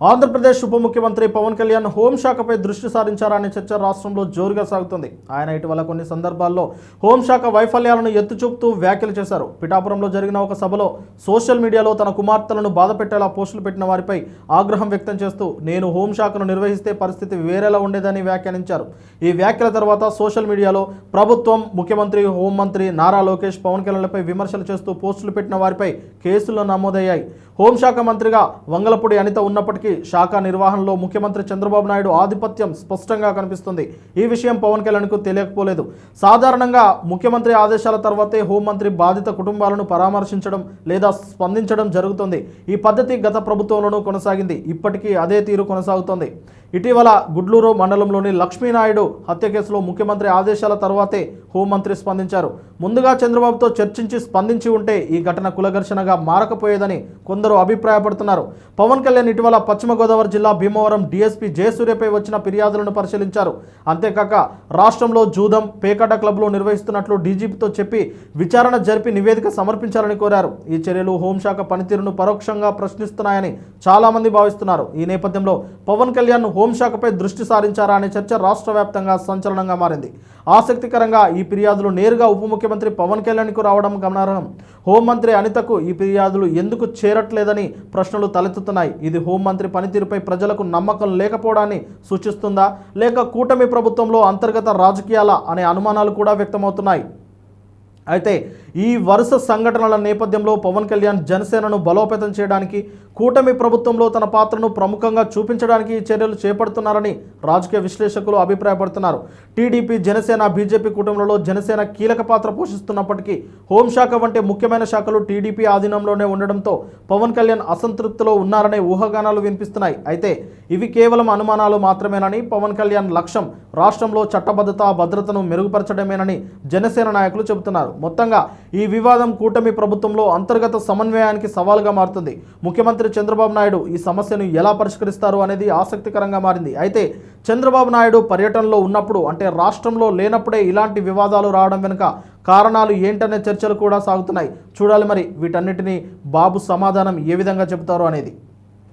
ఆంధ్రప్రదేశ్ ఉప ముఖ్యమంత్రి పవన్ కళ్యాణ్ హోంశాఖపై దృష్టి సారించారనే చర్చ రాష్ట్రంలో జోరుగా సాగుతుంది. ఆయన ఇటీవల కొన్ని సందర్భాల్లో హోంశాఖ వైఫల్యాలను ఎత్తుచూపుతూ వ్యాఖ్యలు చేశారు. పిఠాపురంలో జరిగిన ఒక సభలో సోషల్ మీడియాలో తన కుమార్తెలను బాధపెట్టేలా పోస్టులు పెట్టిన వారిపై ఆగ్రహం వ్యక్తం చేస్తూ నేను హోంశాఖను నిర్వహిస్తే పరిస్థితి వేరేలా ఉండేదని వ్యాఖ్యానించారు. ఈ వ్యాఖ్యల తర్వాత సోషల్ మీడియాలో ప్రభుత్వం ముఖ్యమంత్రి హోంమంత్రి నారా లోకేష్ పవన్ కళ్యాణ్లపై విమర్శలు చేస్తూ పోస్టులు పెట్టిన వారిపై కేసులు నమోదయ్యాయి. హోంశాఖ మంత్రిగా వంగలపూడి అనిత ఉన్నప్పటికీ శాఖ నిర్వహణలో ముఖ్యమంత్రి చంద్రబాబు నాయుడు ఆధిపత్యం స్పష్టంగా కనిపిస్తుంది. ఈ విషయం పవన్ కళ్యాణ్కు తెలియకపోలేదు. సాధారణంగా ముఖ్యమంత్రి ఆదేశాల తర్వాతే హోంమంత్రి బాధిత కుటుంబాలను పరామర్శించడం లేదా స్పందించడం జరుగుతుంది. ఈ పద్ధతి గత ప్రభుత్వంలోనూ కొనసాగింది. ఇప్పటికీ అదే తీరు కొనసాగుతోంది. ఇటీవల గుడ్లూరు మండలంలోని లక్ష్మీనాయుడు హత్య కేసులో ముఖ్యమంత్రి ఆదేశాల తర్వాతే హోంమంత్రి స్పందించారు. ముందుగా చంద్రబాబుతో చర్చించి స్పందించి ఉంటే ఈ ఘటన కులఘర్షణగా మారకపోయేదని కొందరు అభిప్రాయపడుతున్నారు. పవన్ కళ్యాణ్ ఇటీవల పశ్చిమ గోదావరి జిల్లా భీమవరం డీఎస్పీ జయసూర్యపై వచ్చిన ఫిర్యాదులను పరిశీలించారు. అంతేకాక రాష్ట్రంలో జూదం పేకాట క్లబ్లో నిర్వహిస్తున్నట్లు డీజీపీతో చెప్పి విచారణ జరిపి నివేదిక సమర్పించాలని కోరారు. ఈ చర్యలు హోంశాఖ పనితీరును పరోక్షంగా ప్రశ్నిస్తున్నాయని చాలామంది భావిస్తున్నారు. ఈ నేపథ్యంలో పవన్ కళ్యాణ్ హోంశాఖపై దృష్టి సారించారా అనే చర్చ రాష్ట్ర వ్యాప్తంగా సంచలనంగా మారింది. ఆసక్తికరంగా ఈ ఫిర్యాదులు నేరుగా ఉప ముఖ్యమంత్రి పవన్ కళ్యాణ్కు రావడం గమనార్హం. హోంమంత్రి అనితకు ఈ ఫిర్యాదులు ఎందుకు చేరట్లేదని ప్రశ్నలు తలెత్తుతున్నాయి. ఇది హోంమంత్రి పనితీరుపై ప్రజలకు నమ్మకం లేకపోవడాన్ని సూచిస్తుందా? లేక కూటమి ప్రభుత్వంలో అంతర్గత రాజకీయాల అనే అనుమానాలు కూడా వ్యక్తమవుతున్నాయి. అయితే ఈ వరుస సంఘటనల నేపథ్యంలో పవన్ కళ్యాణ్ జనసేనను బలోపేతం చేయడానికి కూటమి ప్రభుత్వంలో తన పాత్రను ప్రముఖంగా చూపించడానికి ఈ చర్యలు చేపడుతున్నారని రాజకీయ విశ్లేషకులు అభిప్రాయపడుతున్నారు. టీడీపీ జనసేన బీజేపీ కూటమిలలో జనసేన కీలక పాత్ర పోషిస్తున్నప్పటికీ హోంశాఖ వంటి ముఖ్యమైన శాఖలు టీడీపీ ఆధీనంలోనే ఉండడంతో పవన్ కళ్యాణ్ అసంతృప్తిలో ఉన్నారనే ఊహాగానాలు వినిపిస్తున్నాయి. అయితే ఇవి కేవలం అనుమానాలు మాత్రమేనని పవన్ కళ్యాణ్ లక్ష్యం రాష్ట్రంలో చట్టబద్ధత భద్రతను మెరుగుపరచడమేనని జనసేన నాయకులు చెబుతున్నారు. మొత్తంగా ఈ వివాదం కూటమి ప్రభుత్వంలో అంతర్గత సమన్వయానికి సవాల్గా మారుతుంది. ముఖ్యమంత్రి చంద్రబాబు నాయుడు ఈ సమస్యను ఎలా పరిష్కరిస్తారు అనేది ఆసక్తికరంగా మారింది. అయితే చంద్రబాబు నాయుడు పర్యటనలో ఉన్నప్పుడు అంటే రాష్ట్రంలో లేనప్పుడే ఇలాంటి వివాదాలు రావడం వెనుక కారణాలు ఏంటనే చర్చలు కూడా సాగుతున్నాయి. చూడాలి మరి వీటన్నిటిని బాబు సమాధానం ఏ విధంగా చెబుతారో అనేది.